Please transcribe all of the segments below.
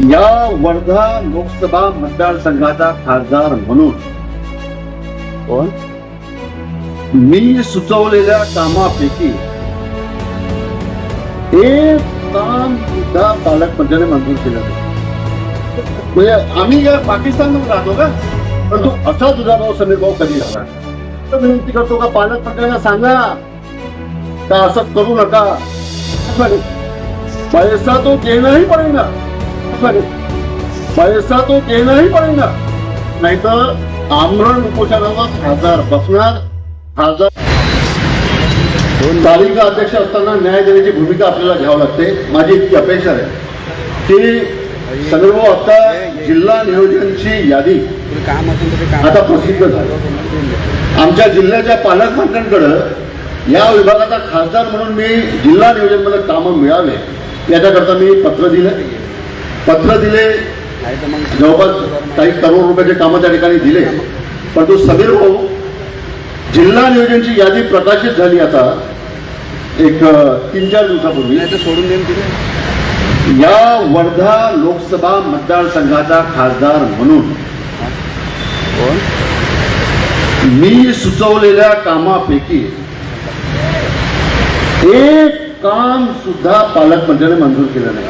या वर्धा लोकसभा मतदारसंघाचा खासदार म्हणून. कोण? मी सुचवलेल्या कामापैकी एक काम सुद्धा पालकमंत्र्याने मंजूर केलं म्हणजे आम्ही या पाकिस्तानमध्ये राहतो का? पण तो असा तुझा भाऊ समीर भाऊ कधी झाला तर विनंती करतो का पालकमंत्र्यांना सांगा का असं करू नका. पैसा तो देना ही लागेल पैसा तो देना ही नाहीतर आमरण उपोषणाचा खासदार बसणार. खासदार तालिका अध्यक्ष असताना न्याय देण्याची भूमिका आपल्याला घ्यावी लागते. माझी इतकी अपेक्षा आहे. की सर्व आता जिल्हा नियोजनची यादी आता प्रसिद्ध झाली. आमच्या जिल्ह्याच्या पालकमंत्र्यांकडं या विभागाचा खासदार म्हणून मी जिल्हा नियोजनमध्ये कामं मिळावे याच्याकरता मी पत्र दिलं. पत्र दिले. जवळपास काही करोड रुपयाचे कामं त्या ठिकाणी दिले. परंतु समीर भाऊ जिल्हा नियोजनची यादी प्रकाशित झाली आता एक तीन चार दिवसापूर्वी. सोडून देईन तिथे या वर्धा लोकसभा मतदारसंघाचा खासदार म्हणून मी सुचवलेल्या कामापैकी एक काम सुद्धा पालकमंत्र्याने मंजूर केलं नाही.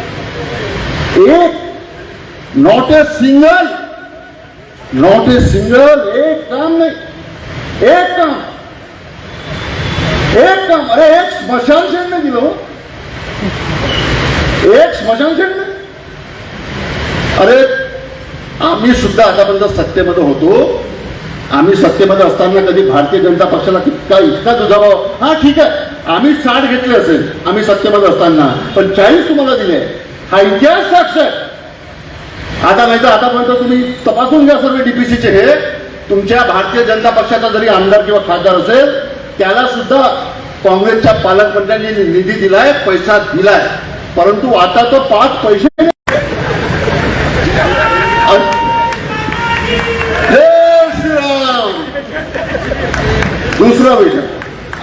एक not a single not a single एक काम नाही. एक काम. एक काम. अरे एक स्मशान शेड नाही दिलं हो. एक स्मशान शेड नाही अरे आम्ही सुद्धा आतापर्यंत सत्तेमध्ये होतो. आम्ही सत्तेमध्ये असताना कधी भारतीय जनता पक्षाला इतका इतका दुजाभाव हा ठीक आहे. आम्ही साठ घेतले असेल. आम्ही सत्तेमध्ये असताना. पण चाळीस तुम्हाला दिले. हा इतिहास साक्ष आहे आता नाही तर आतापर्यंत तुम्ही तपासून घ्या सर्व डीपीसीचे हे. तुमच्या भारतीय जनता पक्षाचा जरी आमदार किंवा खासदार असेल त्याला सुद्धा काँग्रेसच्या पालकमंत्र्यांनी निधी दिलाय पैसा दिलाय. परंतु आता तो पाच पैसे दुसरा विषय.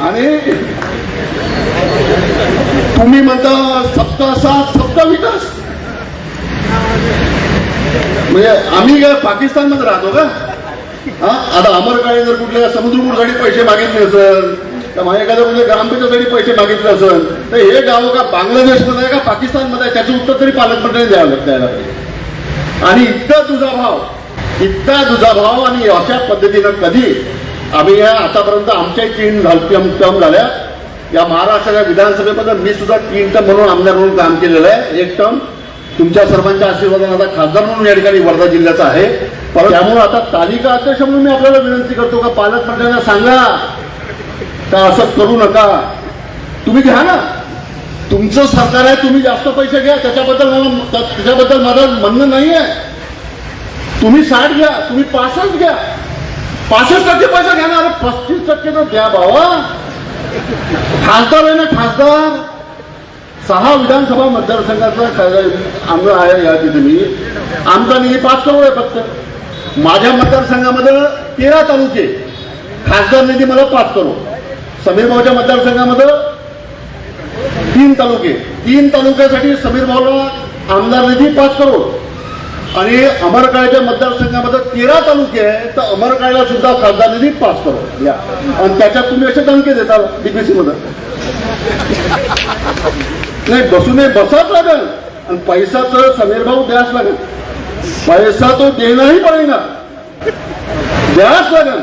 आणि तुम्ही म्हणता सप्ता साथ सप्ता विकास म्हणजे आम्ही काय पाकिस्तानमध्ये राहतो का? हा? आता अमरकाळी जर कुठल्या समुद्रपूरसाठी पैसे मागितले असेल तर माझ्या एखाद्या कुठल्या ग्रामपंचायतसाठी पैसे मागितले असेल तर हे गाव का बांगलादेशमध्ये आहे का पाकिस्तानमध्ये आहे? त्याचं उत्तर तरी पालकमंत्र्यांनी द्यावं लागतं याला. पाहिजे आणि इतका तुझा भाव इतका तुझा भाव आणि अशा पद्धतीनं कधी आम्ही या आतापर्यंत आमच्या तीन टर्म टर्म झाल्या. या महाराष्ट्राच्या विधानसभेमध्ये मी सुद्धा तीन टर्म म्हणून आमदार म्हणून काम केलेलं आहे. एक टर्म तुमच्या सर्वांच्या आशीर्वादाने आता खासदार म्हणून या ठिकाणी वर्धा जिल्ह्याचा आहे. परंतु त्यामुळे आता तालिका अध्यक्ष म्हणून मी आपल्याला विनंती करतो का पालकमंत्र्यांना सांगा. का असं करू नका. तुम्ही घ्या ना. तुमचं सरकार आहे तुम्ही जास्त पैसे घ्या. त्याच्याबद्दल मला त्याच्याबद्दल माझं म्हणणं नाही आहे. तुम्ही साठ घ्या तुम्ही पासष्ट घ्या. पासष्ट टक्के पैसा घ्या ना अरे पस्तीस टक्के तर द्या बाबा खासदार आहे ना खासदार. सहा विधानसभा मतदारसंघाचा खासदार आमदार आहे या तिथे मी आमचा निधी पाच करोड आहे फक्त. माझ्या मतदारसंघामध्ये तेरा तालुके. खासदार निधी मला पाच करोड समीर भाऊच्या मतदारसंघामध्ये तीन तालुके. तीन तालुक्यासाठी समीर भाऊला आमदार निधी पाच करोड आणि अमरकाळ्याच्या मतदारसंघामध्ये तेरा तालुके आहे तर अमरकाळ्याला सुद्धा खासदार निधी पाच करोड या आणि त्याच्यात तुम्ही असे दणके देता डीपीसी मध्ये. नाही बसून बसाच लागेल. आणि पैसा तर समीर भाऊ द्यास लागेल. पैसा तो देणंही पडेगा द्यास लागल.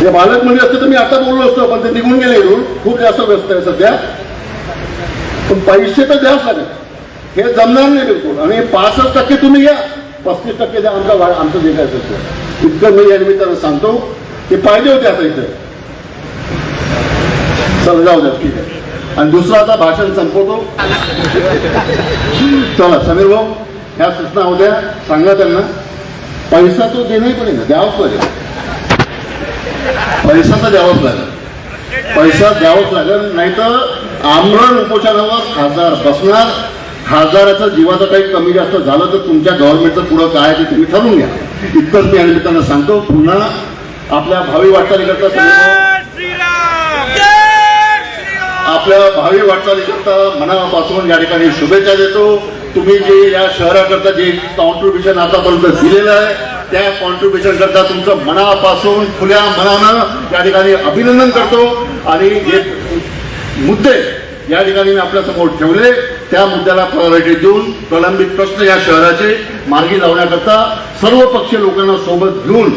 जे बालक म्हणजे असते तर मी आता बोललो असतो पण ते निघून गेले इथून. खूप जास्त व्यस्त आहे सध्या. पण पैसे तर द्याच लागेल. हे जमणार नाही बिलकुल. आणि पासष्ट टक्के तुम्ही घ्या पस्तीस टक्के द्या आमचा आमचं जे काय असतं इतकं मी या निमित्तानं सांगतो. ते पाहिजे होते आता इथं. चल जाऊ द्या ठीक आहे. आणि दुसरं आता भाषण संपवतो. चला समीर भाऊ ह्या सूचना होत्या. सांगा त्यांना. पैसा तो देणंही पडेल द्यावाच लागेल. पैसा तर द्यावाच लागेल. पैसा द्यावाच लागेल नाही तर आमरण उपोषणावर खासदार बसणार. खासदाराचं जीवाचं काही कमी जास्त झालं तर तुमच्या गव्हर्नमेंटचं पुढं काय आहे ते तुम्ही ठरवून घ्या. इतकंच मी या निमित्तानं सांगतो पुन्हा आपल्या भावी वाटचालीकरता आपल्या भावी वाटचालीकरता मनापासून या ठिकाणी शुभेच्छा देतो. तुम्ही जे या शहराकरता जे कॉन्ट्रीब्युशन आतापर्यंत दिलेलं आहे त्या कॉन्ट्रीब्युशन करता तुमचं मनापासून खुल्या मनानं या ठिकाणी अभिनंदन करतो. आणि जे मुद्दे या ठिकाणी मी आपल्यासमोर ठेवले. त्या मुद्द्याला प्रायोरिटी देऊन प्रलंबित प्रश्न या शहराचे मार्गी लावण्याकरता सर्व पक्षीय लोकांना सोबत घेऊन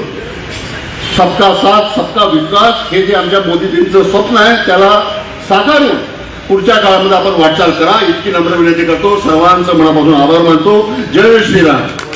सबका साथ सबका विकास हे जे आमच्या मोदीजींचं स्वप्न आहे त्याला साकारून पुढच्या काळामध्ये आपण वाटचाल करा. इतकी नम्र विनंती करतो. सर्वांचं मनापासून आभार मानतो. जय श्रीराम.